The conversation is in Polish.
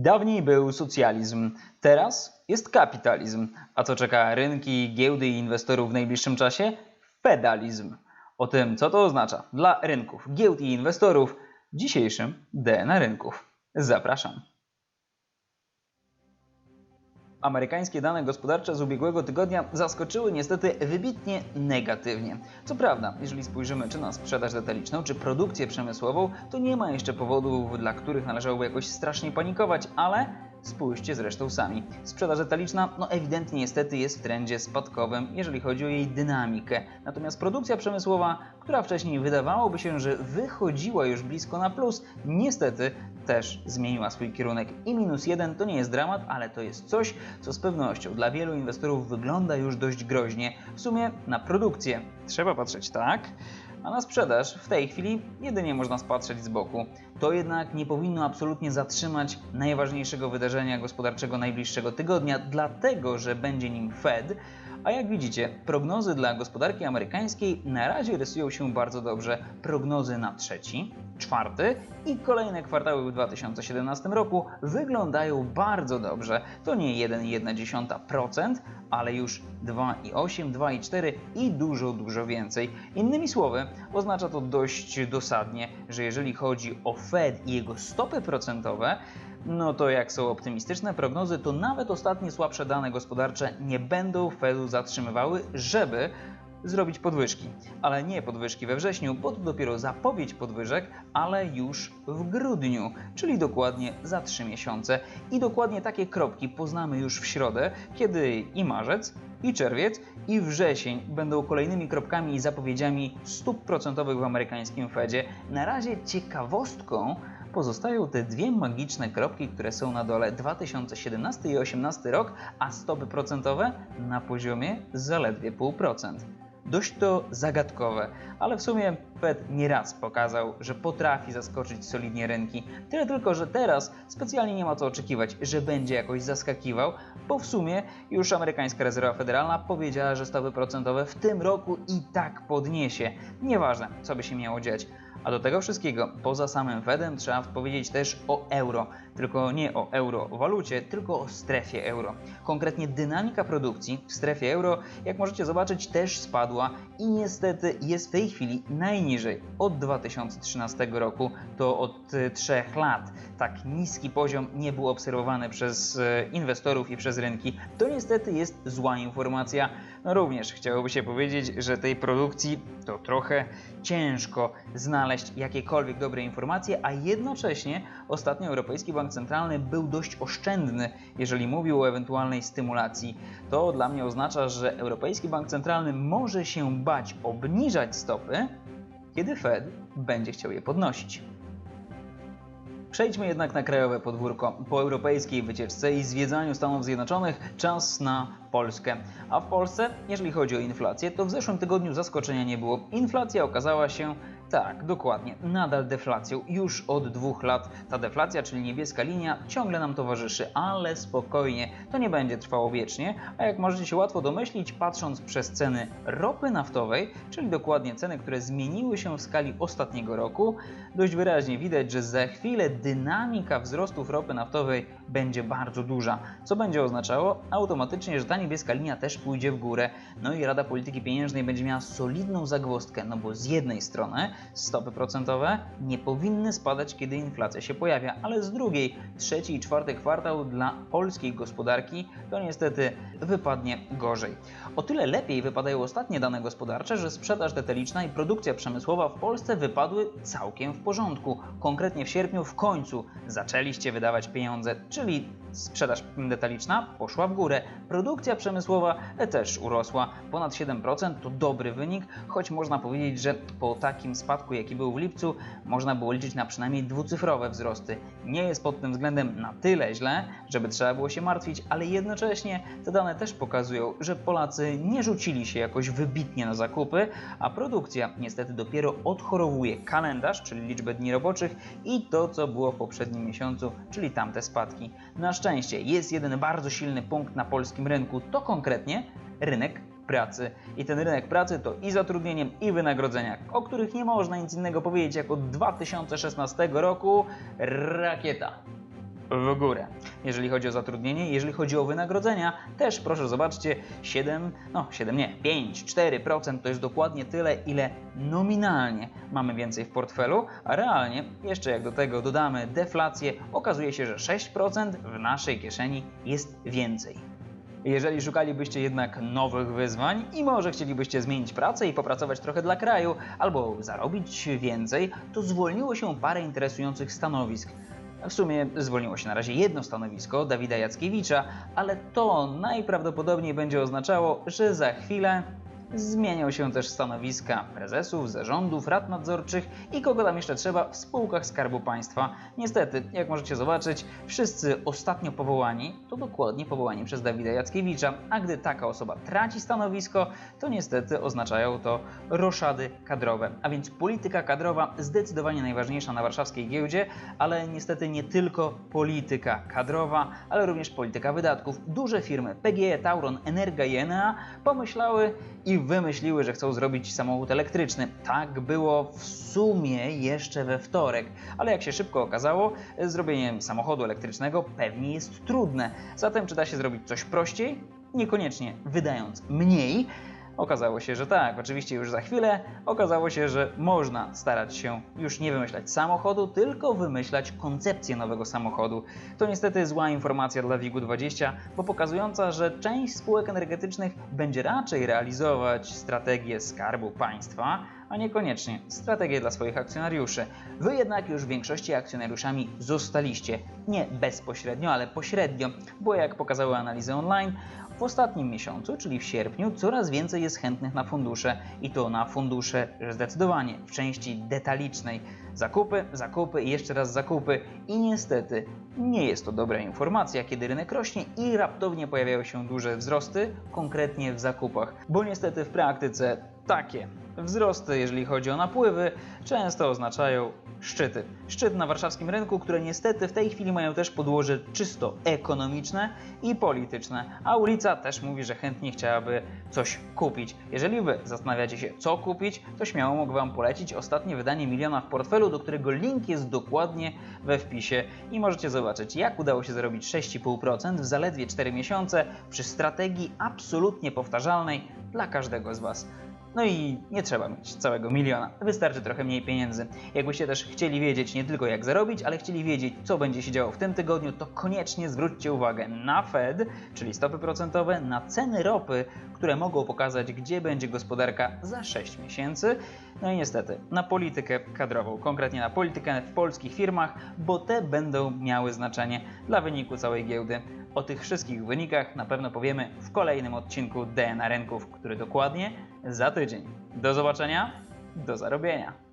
Dawniej był socjalizm, teraz jest kapitalizm. A co czeka rynki, giełdy i inwestorów w najbliższym czasie? Fedalizm. O tym, co to oznacza dla rynków, giełd i inwestorów w dzisiejszym DNA rynków. Zapraszam. Amerykańskie dane gospodarcze z ubiegłego tygodnia zaskoczyły niestety wybitnie negatywnie. Co prawda, jeżeli spojrzymy czy na sprzedaż detaliczną, czy produkcję przemysłową, to nie ma jeszcze powodów, dla których należałoby jakoś strasznie panikować, ale spójrzcie zresztą sami. Sprzedaż detaliczna, no ewidentnie niestety jest w trendzie spadkowym, jeżeli chodzi o jej dynamikę. Natomiast produkcja przemysłowa, która wcześniej wydawałoby się, że wychodziła już blisko na plus, niestety też zmieniła swój kierunek. I minus jeden to nie jest dramat, ale to jest coś, co z pewnością dla wielu inwestorów wygląda już dość groźnie. W sumie na produkcję trzeba patrzeć tak, a na sprzedaż w tej chwili jedynie można spatrzeć z boku. To jednak nie powinno absolutnie zatrzymać najważniejszego wydarzenia gospodarczego najbliższego tygodnia, dlatego że będzie nim Fed. A jak widzicie, prognozy dla gospodarki amerykańskiej na razie rysują się bardzo dobrze. Prognozy na trzeci, czwarty i kolejne kwartały w 2017 roku wyglądają bardzo dobrze. To nie 1,1%, ale już 2,8, 2,4 i dużo, dużo więcej. Innymi słowy, oznacza to dość dosadnie, że jeżeli chodzi o Fed i jego stopy procentowe, no to jak są optymistyczne prognozy, to nawet ostatnie słabsze dane gospodarcze nie będą Fedu zatrzymywały, żeby zrobić podwyżki. Ale nie podwyżki we wrześniu, bo to dopiero zapowiedź podwyżek, ale już w grudniu, czyli dokładnie za 3 miesiące. I dokładnie takie kropki poznamy już w środę, kiedy i marzec, i czerwiec, i wrzesień będą kolejnymi kropkami i zapowiedziami stóp procentowych w amerykańskim Fedzie. Na razie ciekawostką pozostają te dwie magiczne kropki, które są na dole 2017 i 2018 rok, a stopy procentowe na poziomie zaledwie 0,5%. Dość to zagadkowe, ale w sumie Fed nieraz pokazał, że potrafi zaskoczyć solidnie rynki. Tyle tylko, że teraz specjalnie nie ma co oczekiwać, że będzie jakoś zaskakiwał, bo w sumie już amerykańska rezerwa federalna powiedziała, że stopy procentowe w tym roku i tak podniesie. Nieważne, co by się miało dziać. A do tego wszystkiego, poza samym Fedem, trzeba powiedzieć też o euro. Tylko nie o euro walucie, tylko o strefie euro. Konkretnie dynamika produkcji w strefie euro, jak możecie zobaczyć, też spadła i niestety jest w tej chwili od 2013 roku. To od 3 lat. Tak niski poziom nie był obserwowany przez inwestorów i przez rynki. To niestety jest zła informacja. No również chciałoby się powiedzieć, że tej produkcji to trochę ciężko znaleźć jakiekolwiek dobre informacje, a jednocześnie ostatnio Europejski Bank Centralny był dość oszczędny, jeżeli mówił o ewentualnej stymulacji. To dla mnie oznacza, że Europejski Bank Centralny może się bać obniżać stopy, kiedy Fed będzie chciał je podnosić. Przejdźmy jednak na krajowe podwórko. Po europejskiej wycieczce i zwiedzaniu Stanów Zjednoczonych czas na Polskę. A w Polsce, jeżeli chodzi o inflację, to w zeszłym tygodniu zaskoczenia nie było. Inflacja okazała się tak, dokładnie, nadal deflacją. Już od dwóch lat ta deflacja, czyli niebieska linia, ciągle nam towarzyszy, ale spokojnie, to nie będzie trwało wiecznie, a jak możecie się łatwo domyślić, patrząc przez ceny ropy naftowej, czyli dokładnie ceny, które zmieniły się w skali ostatniego roku, dość wyraźnie widać, że za chwilę dynamika wzrostów ropy naftowej będzie bardzo duża, co będzie oznaczało automatycznie, że ta niebieska linia też pójdzie w górę, no i Rada Polityki Pieniężnej będzie miała solidną zagwozdkę, no bo z jednej strony stopy procentowe nie powinny spadać, kiedy inflacja się pojawia, ale z drugiej, trzeci i czwarty kwartał dla polskiej gospodarki to niestety wypadnie gorzej. O tyle lepiej wypadają ostatnie dane gospodarcze, że sprzedaż detaliczna i produkcja przemysłowa w Polsce wypadły całkiem w porządku. Konkretnie w sierpniu w końcu zaczęliście wydawać pieniądze, czyli sprzedaż detaliczna poszła w górę, produkcja przemysłowa też urosła ponad 7%, to dobry wynik, choć można powiedzieć, że po takim spadku, jaki był w lipcu, można było liczyć na przynajmniej dwucyfrowe wzrosty. Nie jest pod tym względem na tyle źle, żeby trzeba było się martwić, ale jednocześnie te dane też pokazują, że Polacy nie rzucili się jakoś wybitnie na zakupy, a produkcja niestety dopiero odchorowuje kalendarz, czyli liczbę dni roboczych i to, co było w poprzednim miesiącu, czyli tamte spadki. Na szczęście jest jeden bardzo silny punkt na polskim rynku, to konkretnie rynek pracy. I ten rynek pracy to i zatrudnienie, i wynagrodzenia, o których nie można nic innego powiedzieć jak od 2016 roku rakieta. W górę. Jeżeli chodzi o zatrudnienie, jeżeli chodzi o wynagrodzenia, też proszę zobaczcie, 7, no 7 nie, 5, 4% to jest dokładnie tyle, ile nominalnie mamy więcej w portfelu, a realnie, jeszcze jak do tego dodamy deflację, okazuje się, że 6% w naszej kieszeni jest więcej. Jeżeli szukalibyście jednak nowych wyzwań i może chcielibyście zmienić pracę i popracować trochę dla kraju, albo zarobić więcej, to zwolniło się parę interesujących stanowisk. W sumie zwolniło się na razie jedno stanowisko Dawida Jackiewicza, ale to najprawdopodobniej będzie oznaczało, że za chwilę zmienią się też stanowiska prezesów, zarządów, rad nadzorczych i kogo tam jeszcze trzeba w spółkach Skarbu Państwa. Niestety, jak możecie zobaczyć, wszyscy ostatnio powołani to dokładnie powołani przez Dawida Jackiewicza, a gdy taka osoba traci stanowisko, to niestety oznaczają to roszady kadrowe. A więc polityka kadrowa zdecydowanie najważniejsza na warszawskiej giełdzie, ale niestety nie tylko polityka kadrowa, ale również polityka wydatków. Duże firmy PGE, Tauron, Energa i Enea pomyślały i wymyśliły, że chcą zrobić samochód elektryczny. Tak było w sumie jeszcze we wtorek, ale jak się szybko okazało, zrobienie samochodu elektrycznego pewnie jest trudne. Zatem czy da się zrobić coś prościej? Niekoniecznie wydając mniej. Okazało się, że tak, oczywiście już za chwilę okazało się, że można starać się już nie wymyślać samochodu, tylko wymyślać koncepcję nowego samochodu. To niestety zła informacja dla WIG-20, bo pokazująca, że część spółek energetycznych będzie raczej realizować strategię skarbu państwa, a niekoniecznie strategię dla swoich akcjonariuszy. Wy jednak już w większości akcjonariuszami zostaliście. Nie bezpośrednio, ale pośrednio, bo jak pokazały analizy online, w ostatnim miesiącu, czyli w sierpniu, coraz więcej jest chętnych na fundusze. I to na fundusze zdecydowanie. W części detalicznej. Zakupy, zakupy i jeszcze raz zakupy. I niestety nie jest to dobra informacja, kiedy rynek rośnie i raptownie pojawiają się duże wzrosty, konkretnie w zakupach, bo niestety w praktyce takie wzrosty, jeżeli chodzi o napływy, często oznaczają szczyty. Szczyt na warszawskim rynku, które niestety w tej chwili mają też podłoże czysto ekonomiczne i polityczne, a ulica też mówi, że chętnie chciałaby coś kupić. Jeżeli Wy zastanawiacie się, co kupić, to śmiało mogę Wam polecić ostatnie wydanie miliona w portfelu, do którego link jest dokładnie we wpisie i możecie zobaczyć, jak udało się zarobić 6,5% w zaledwie 4 miesiące przy strategii absolutnie powtarzalnej dla każdego z Was. No i nie trzeba mieć całego miliona, wystarczy trochę mniej pieniędzy. Jakbyście też chcieli wiedzieć nie tylko jak zarobić, ale chcieli wiedzieć co będzie się działo w tym tygodniu, to koniecznie zwróćcie uwagę na Fed, czyli stopy procentowe, na ceny ropy, które mogą pokazać gdzie będzie gospodarka za 6 miesięcy. No i niestety na politykę kadrową, konkretnie na politykę w polskich firmach, bo te będą miały znaczenie dla wyniku całej giełdy. O tych wszystkich wynikach na pewno powiemy w kolejnym odcinku DNA Rynków, który dokładnie za tydzień. Do zobaczenia, do zarobienia.